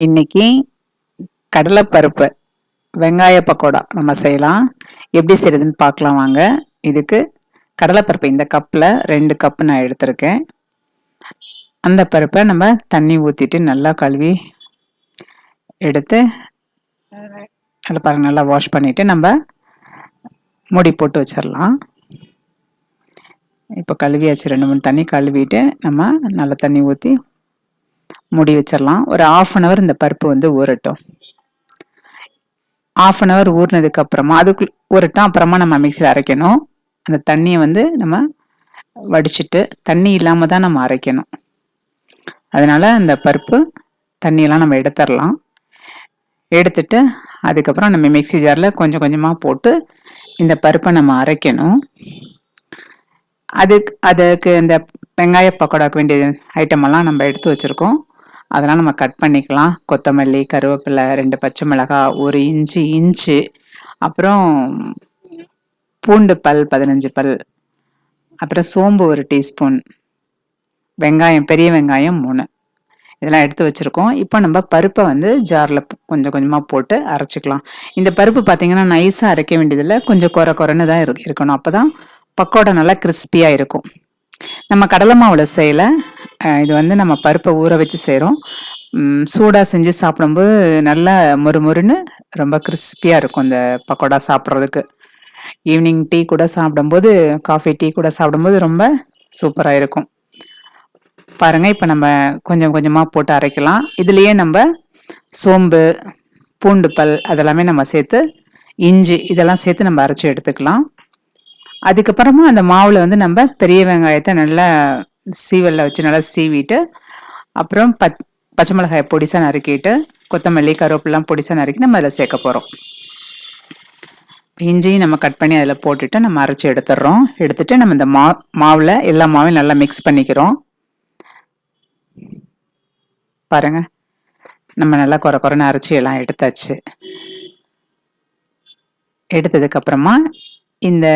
இன்னைக்கு கடலைப்பருப்பு வெங்காய பக்கோடா நம்ம செய்யலாம். எப்படி செய்யறதுன்னு பார்க்கலாம் வாங்க. இதுக்கு கடலைப்பருப்பு இந்த கப்பில் ரெண்டு கப்பு நான் எடுத்திருக்கேன். அந்த பருப்பை நம்ம தண்ணி ஊற்றிட்டு நல்லா கழுவி எடுத்து அதில் பாருங்கள் நல்லா வாஷ் பண்ணிவிட்டு நம்ம மூடி போட்டு வச்சிடலாம். இப்போ கழுவியாச்சு ரெண்டு மூணு தண்ணி கழுவிட்டு நம்ம நல்லா தண்ணி ஊற்றி மூடி வச்சிடலாம் ஒரு ஆஃப் அன் ஹவர் இந்த பருப்பு வந்து ஊறட்டும். ஆஃப் அன் ஹவர் ஊறினதுக்கு அப்புறமா அதுக்கு ஊறட்டும் அப்புறமா நம்ம மிக்சியில் அரைக்கணும். அந்த தண்ணியை வந்து நம்ம வடிச்சிட்டு தண்ணி இல்லாமல் தான் நம்ம அரைக்கணும். அதனால அந்த பருப்பு தண்ணியெல்லாம் நம்ம எடுத்துடலாம் எடுத்துட்டு அதுக்கப்புறம் நம்ம மிக்சி ஜாரில் கொஞ்சம் கொஞ்சமாக போட்டு இந்த பருப்பை நம்ம அரைக்கணும். அதுக்கு அதுக்கு இந்த வெங்காய பக்கோடாக்கு வேண்டிய ஐட்டமெல்லாம் நம்ம எடுத்து வச்சுருக்கோம். அதெல்லாம் நம்ம கட் பண்ணிக்கலாம். கொத்தமல்லி கருவேப்பிலை ரெண்டு பச்சை மிளகாய் ஒரு இஞ்சி இன்ச்சு அப்புறம் பூண்டு பல் பதினஞ்சு பல் அப்புறம் சோம்பு ஒரு டீஸ்பூன் வெங்காயம் பெரிய வெங்காயம் மூணு. இதெல்லாம் எடுத்து வச்சுருக்கோம். இப்போ நம்ம பருப்பை வந்து ஜாரில் கொஞ்சம் கொஞ்சமாக போட்டு அரைச்சிக்கலாம். இந்த பருப்பு பார்த்திங்கன்னா நைஸாக அரைக்க வேண்டியதில்லை. கொஞ்சம் குறை குறைன்னு தான் இருக்கணும். அப்போ தான் பக்கோடா நல்லா கிறிஸ்பியாக இருக்கும். நம்ம கடலை மாவில் செய்யலை. இது வந்து நம்ம பருப்பை ஊற வச்சு செய்கிறோம் சூடாக செஞ்சு சாப்பிடும்போது நல்லா மொறுமொறுன்னு ரொம்ப கிறிஸ்பியாக இருக்கும் இந்த பக்கோடா சாப்பிட்றதுக்கு. ஈவினிங் டீ கூட சாப்பிடும்போது காஃபி டீ கூட சாப்பிடும்போது ரொம்ப சூப்பராக இருக்கும். பாருங்கள் இப்போ நம்ம கொஞ்சம் கொஞ்சமாக போட்டு அரைக்கலாம். இதுலேயே நம்ம சோம்பு பூண்டு பல் அதெல்லாமே நம்ம சேர்த்து இஞ்சி இதெல்லாம் சேர்த்து நம்ம அரைச்சி எடுத்துக்கலாம். அதுக்கப்புறமா அந்த மாவில் வந்து நம்ம பெரிய வெங்காயத்தை நல்லா சீவலில் வச்சு நல்லா சீவிட்டு அப்புறம் பச் பச்சை மிளகாயை பொடிசாக நறுக்கிட்டு கொத்தமல்லி கருவேப்பிலாம் பொடிசாக நறுக்கி நம்ம அதில் சேர்க்க போகிறோம் இஞ்சியும் நம்ம கட் பண்ணி அதில் போட்டுட்டு நம்ம அரைச்சி எடுத்துடுறோம். எடுத்துட்டு நம்ம இந்த மா மாவில் எல்லா மாவையும் நல்லா மிக்ஸ் பண்ணிக்கிறோம். பாருங்க. நம்ம நல்லா குறை குறைன்னு அரைச்சி எல்லாம் எடுத்தாச்சு. எடுத்ததுக்கப்புறமா இந்த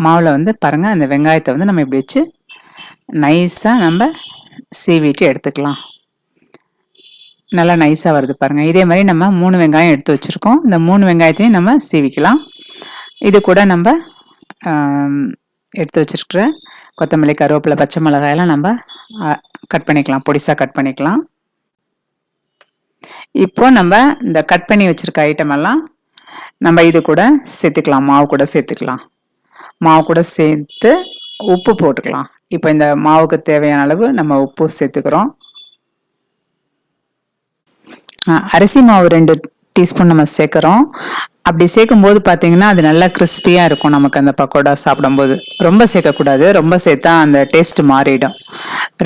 மாவில் வந்து பாருங்கள் அந்த வெங்காயத்தை வந்து நம்ம இப்படி வச்சு நைஸாக நம்ம சீவிட்டு எடுத்துக்கலாம். நல்லா நைஸாக வருது பாருங்கள் இதே மாதிரி நம்ம மூணு வெங்காயம் எடுத்து வச்சுருக்கோம். இந்த மூணு வெங்காயத்தையும் நம்ம சீவிக்கலாம். இது கூட நம்ம எடுத்து வச்சுருக்கிற கொத்தமல்லி கருவேப்பிலை பச்சை மிளகாயெல்லாம் நம்ம கட் பண்ணிக்கலாம். பொடிசாக கட் பண்ணிக்கலாம். இப்போ நம்ம இந்த கட் பண்ணி வச்சுருக்க ஐட்டம் எல்லாம் நம்ம இது கூட சேர்த்துக்கலாம். மாவு கூட சேர்த்துக்கலாம். மாவு கூட சேர்த்து உப்பு போட்டுக்கலாம். இப்போ இந்த மாவுக்கு தேவையான அளவு நம்ம உப்பு சேர்த்துக்கிறோம். அரிசி மாவு ரெண்டு டீஸ்பூன் நம்ம சேர்க்குறோம். அப்படி சேர்க்கும்போது பார்த்தீங்கன்னா அது நல்லா கிறிஸ்பியாக இருக்கும் நமக்கு அந்த பக்கோடா சாப்பிடும்போது. ரொம்ப சேர்க்கக்கூடாது ரொம்ப சேர்த்தா அந்த டேஸ்ட் மாறிடும்.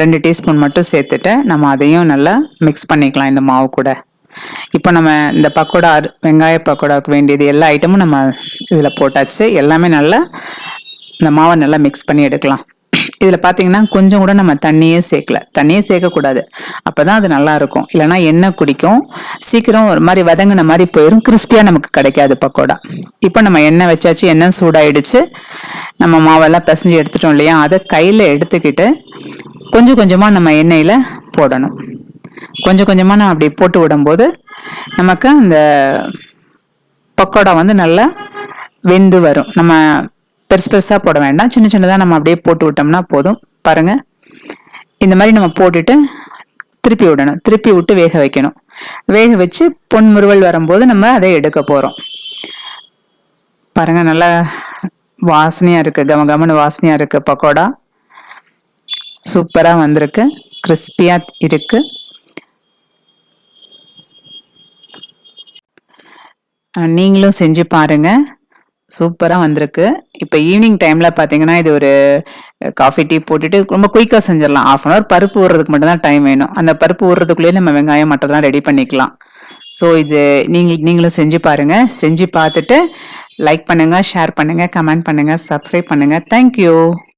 ரெண்டு டீஸ்பூன் மட்டும் சேர்த்துட்டு நம்ம அதையும் நல்லா மிக்ஸ் பண்ணிக்கலாம் இந்த மாவு கூட. இப்போ நம்ம இந்த பக்கோடா வெங்காய பக்கோடாவுக்கு வேண்டியது எல்லா ஐட்டமும் நம்ம இதில் போட்டாச்சு. எல்லாமே நல்லா இந்த மாவை நல்லா மிக்ஸ் பண்ணி எடுக்கலாம். இதில் பார்த்தீங்கன்னா கொஞ்சம் கூட நம்ம தண்ணியே சேர்க்கல. தண்ணியே சேர்க்கக்கூடாது. அப்போ தான் அது நல்லா இருக்கும் இல்லைனா எண்ணெய் குடிக்கும். சீக்கிரம் ஒரு மாதிரி வதங்கின மாதிரி போயிடும் கிறிஸ்பியாக நமக்கு கிடைக்காது பக்கோடா. இப்போ நம்ம எண்ணெய் வச்சாச்சு எண்ணெய் சூடாயிடுச்சு. நம்ம மாவெல்லாம் பிசைஞ்சு எடுத்துட்டோம் இல்லையா? அதை கையில் எடுத்துக்கிட்டு கொஞ்சம் கொஞ்சமாக நம்ம எண்ணெயில் போடணும். கொஞ்சம் கொஞ்சமாக நான் அப்படி போட்டு விடும்போது நமக்கு அந்த பக்கோடா வந்து நல்லா வெந்து வரும். நம்ம பெருசு பெருசாக போட வேண்டாம். சின்ன சின்னதாக நம்ம அப்படியே போட்டு விட்டோம்னா போதும். பாருங்கள் இந்த மாதிரி நம்ம போட்டுட்டு திருப்பி விடணும். திருப்பி விட்டு வேக வைக்கணும். வேக வச்சு பொன் முறுவல் வரும்போது நம்ம அதை எடுக்க போகிறோம் பாருங்கள் நல்லா வாசனையாக இருக்குது கம கமன்னு வாசனையாக இருக்குது பக்கோடா. சூப்பராக வந்திருக்கு. கிறிஸ்பியாக இருக்குது நீங்களும் செஞ்சு பாருங்கள் சூப்பராக வந்திருக்கு. இப்போ ஈவினிங் டைமில் பார்த்தீங்கன்னா இது ஒரு காஃபி டீ போட்டுட்டு ரொம்ப குயிக்காக செஞ்சிடலாம். ஆஃப் அன் ஹவர் பருப்பு ஊறுறதுக்கு மட்டும்தான் டைம் வேணும். அந்த பருப்பு ஊறுறதுக்குள்ளேயே நம்ம வெங்காயம் மற்றதெல்லாம் ரெடி பண்ணிக்கலாம். ஸோ இது நீங்கள் நீங்களும் செஞ்சு பாருங்கள் செஞ்சு பார்த்துட்டு லைக் பண்ணுங்கள் ஷேர் பண்ணுங்கள் கமெண்ட் பண்ணுங்கள் சப்ஸ்கிரைப் பண்ணுங்கள் தேங்க்யூ